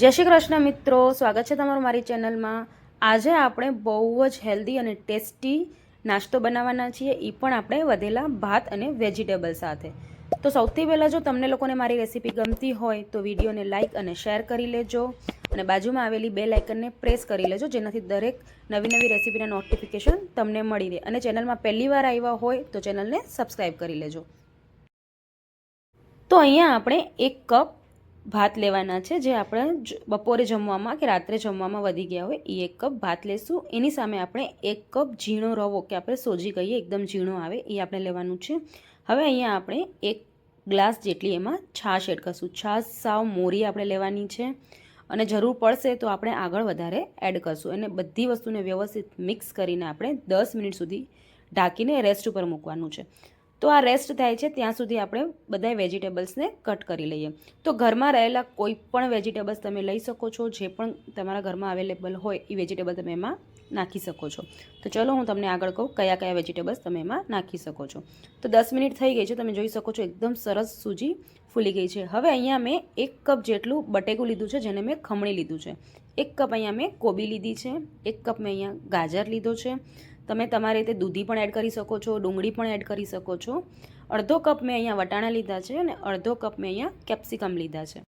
જય શ્રી કૃષ્ણ મિત્રો, સ્વાગત છે તમારું મારી ચેનલમાં. આજે આપણે બહુ જ હેલ્ધી અને ટેસ્ટી નાસ્તો બનાવવાના છીએ. એ પણ આપણે વધેલા ભાત અને વેજીટેબલ સાથે. તો સૌથી પહેલાં જો તમને લોકોને મારી રેસીપી ગમતી હોય, તો વિડીયોને લાઇક અને શેર કરી લેજો. અને બાજુમાં આવેલી બે લાઇકનને પ્રેસ કરી લેજો, જેનાથી દરેક નવી નવી રેસીપીના નોટિફિકેશન તમને મળી રહે. અને ચેનલમાં પહેલી વાર આવ્યા હોય, તો ચેનલને સબસ્ક્રાઈબ કરી લેજો. તો અહીંયા આપણે એક કપ ભાત લેવાના છે, જે આપણે બપોરે જમવામાં કે રાત્રે જમવામાં વધી ગયા હોય એ એક કપ ભાત લેશું. એની સામે આપણે એક કપ ઝીણો રવો કે આપણે સોજી કહીએ, એકદમ ઝીણો આવે એ આપણે લેવાનું છે. હવે અહીંયા આપણે એક ગ્લાસ જેટલી એમાં છાશ એડ કરશું. છાશ સાવ મોરી આપણે લેવાની છે અને જરૂર પડશે તો આપણે આગળ વધારે એડ કરશું. અને બધી વસ્તુને વ્યવસ્થિત મિક્સ કરીને આપણે દસ મિનિટ સુધી ઢાંકીને રેસ્ટ ઉપર મૂકવાનું છે. તો આ રેસ્ટ થાય છે, ત્યાં સુધી આપણે બધા વેજીટેબલ્સને કટ કરી લઈએ. તો ઘરમાં રહેલા કોઈ પણ વેજીટેબલ્સ તમે લઈ શકો છો, જે પણ તમારા ઘરમાં અવેલેબલ હોય, એ વેજીટેબલ તમે એમાં નાખી શકો છો. તો ચલો હું તમને આગળ કહું, કયા કયા વેજીટેબલ્સ તમે એમાં નાખી શકો છો. તો દસ મિનિટ થઈ ગઈ છે, તમે જોઈ શકો છો એકદમ સરસ સૂજી ફૂલી ગઈ છે. હવે અહીંયા મેં એક કપ જેટલું બટેકું લીધું છે, જેને મેં ખમણી લીધું છે. એક કપ અહીંયા મેં કોબી લીધી છે, એક કપ મેં અહીંયા ગાજર લીધો છે તમે તમારી રીતે દૂધી પણ એડ કરી શકો છો, ડુંગળી પણ એડ કરી શકો છો. અડધો કપ મેં અહીંયા વટાણા લીધા છે અને અડધો કપ મેં અહીંયા કેપ્સિકમ લીધા છે.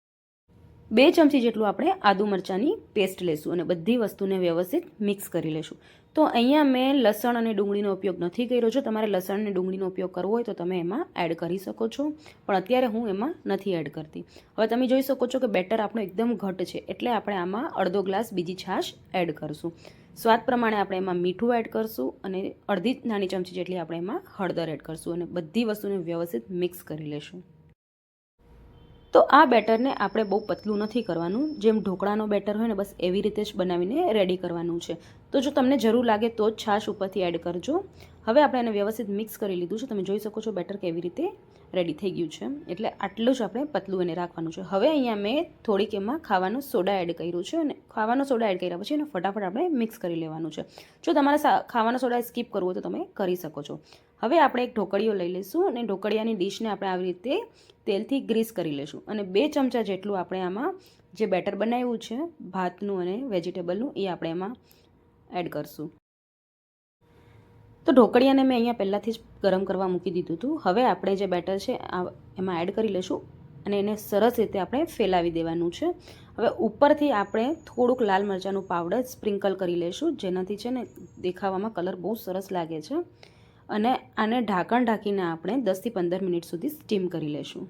બે ચમચી જેટલું આપણે આદુ મરચાંની પેસ્ટ લેશું અને બધી વસ્તુને વ્યવસ્થિત મિક્સ કરી લેશું. તો અહીંયા મેં લસણ અને ડુંગળીનો ઉપયોગ નથી કર્યો. છે તમારે લસણ અને ડુંગળીનો ઉપયોગ કરવો હોય તો તમે એમાં એડ કરી શકો છો. પણ અત્યારે હું એમાં નથી એડ કરતી. હવે તમે જોઈ શકો છો કે બેટર આપણો એકદમ ઘટ છે. એટલે આપણે આમાં અડધો ગ્લાસ બીજી છાશ એડ કરશું. સ્વાદ પ્રમાણે આપણે એમાં મીઠું એડ કરશું અને અડધી નાની ચમચી જેટલી આપણે એમાં હળદર એડ કરશું અને બધી વસ્તુને વ્યવસ્થિત મિક્સ કરી લેશું. તો આ બેટરને આપણે બહુ પતલું નથી કરવાનું. જેમ ઢોકળાનો બેટર હોય ને, બસ એવી રીતે જ બનાવીને રેડી કરવાનું છે. તો જો તમને જરૂર લાગે તો જ છાશ ઉપરથી એડ કરજો. હવે આપણે એને વ્યવસ્થિત મિક્સ કરી લીધું છે. તમે જોઈ શકો છો બેટર કેવી રીતે રેડી થઈ ગયું છે. એટલે આટલું જ આપણે પતલું એને રાખવાનું છે. હવે અહીંયા મેં થોડીક એમાં ખાવાનો સોડા એડ કર્યું છે અને ખાવાનો સોડા એડ કર્યા પછી એને ફટાફટ આપણે મિક્સ કરી લેવાનું છે. જો તમારે ખાવાનો સોડા સ્કીપ કરવો હોય તો તમે કરી શકો છો. હવે આપણે એક ઢોકળીઓ લઈ લઈશું અને ઢોકળિયાની ડીશને આપણે આવી રીતે તેલથી ગ્રીસ કરી લઈશું. અને બે ચમચા જેટલું આપણે આમાં જે બેટર બનાવ્યું છે, ભાતનું અને વેજીટેબલનું, એ આપણે એમાં એડ કરશું. તો ઢોકળિયાને મેં અહીંયા પહેલાંથી જ ગરમ કરવા મૂકી દીધું હતું. હવે આપણે જે બેટર છે એમાં એડ કરી લઈશું અને એને સરસ રીતે આપણે ફેલાવી દેવાનું છે. હવે ઉપરથી આપણે થોડુંક લાલ મરચાંનું પાવડર સ્પ્રિંકલ કરી લઈશું. જેનાથી છે ને, દેખાવામાં કલર બહુ સરસ લાગે છે. અને આને ઢાંકણ ઢાંકીને આપણે દસથી પંદર મિનિટ સુધી સ્ટીમ કરી લઈશું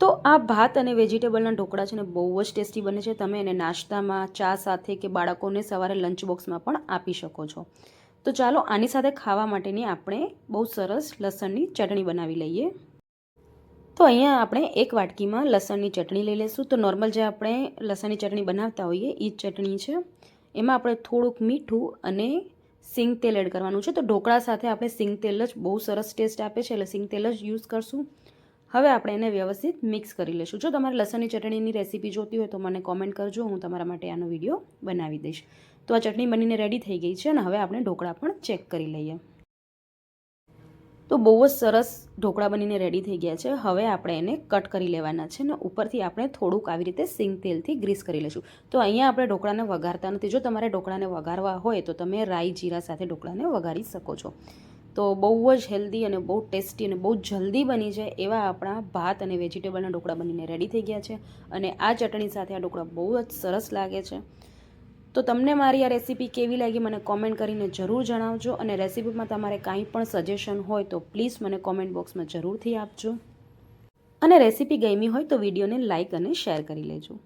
તો આ ભાત અને વેજીટેબલના ઢોકળા છે ને બહુ જ ટેસ્ટી બને છે. તમે એને નાસ્તામાં, ચા સાથે કે બાળકોને સવારે લંચ બોક્સમાં પણ આપી શકો છો. તો ચાલો આની સાથે ખાવા માટેની આપણે બહુ સરસ લસણની ચટણી બનાવી લઈએ. તો અહીંયા આપણે એક વાટકીમાં લસણની ચટણી લઈ લઈશું તો નોર્મલ જે આપણે લસણની ચટણી બનાવતા હોઈએ એ જ ચટણી છે. એમાં આપણે થોડુંક મીઠું અને સિંગ તેલ એડ કરવાનું છે. તો ઢોકળા સાથે આપણે સિંગ તેલ જ બહુ સરસ ટેસ્ટ આપે છે એટલે સિંગ તેલ જ યુઝ કરશું. હવે આપણે એને વ્યવસ્થિત મિક્સ કરી લઈશું. જો તમારે લસણની ચટણીની રેસીપી જોતી હોય તો મને કોમેન્ટ કરજો. હું તમારા માટે આનો વીડિયો બનાવી દઈશ. તો આ ચટણી બનીને રેડી થઈ ગઈ છે અને હવે આપણે ઢોકળા પણ ચેક કરી લઈએ. તો બહુ જ સરસ ઢોકળા બનીને રેડી થઈ ગયા છે. હવે આપણે એને કટ કરી લેવાના છે ને ઉપરથી આપણે થોડુંક આવી રીતે સિંગ તેલથી ગ્રીસ કરી લઈશું. તો અહીંયા આપણે ઢોકળાને વઘારતા નથી. જો તમારે ઢોકળાને વઘારવા હોય તો તમે રાઈ, જીરા સાથે ઢોકળાને વઘારી શકો છો. તો બહુ જ હેલ્ધી અને બહુ ટેસ્ટી અને બહુ જલ્દી બની જાય એવા આપણા ભાત અને વેજીટેબલના ઢોકળા બનીને રેડી થઈ ગયા છે. અને આ ચટણી સાથે આ ઢોકળા બહુ જ સરસ લાગે છે. તો તમને મારી આ રેસીપી કેવી લાગી મને કોમેન્ટ કરીને જરૂર જણાવજો અને રેસીપીમાં તમારે કાંઈ પણ સજેશન હોય તો પ્લીઝ મને કોમેન્ટ બોક્સમાં જરૂરથી આપજો. અને રેસીપી ગમી હોય તો વિડીયોને લાઇક અને શેર કરી લેજો.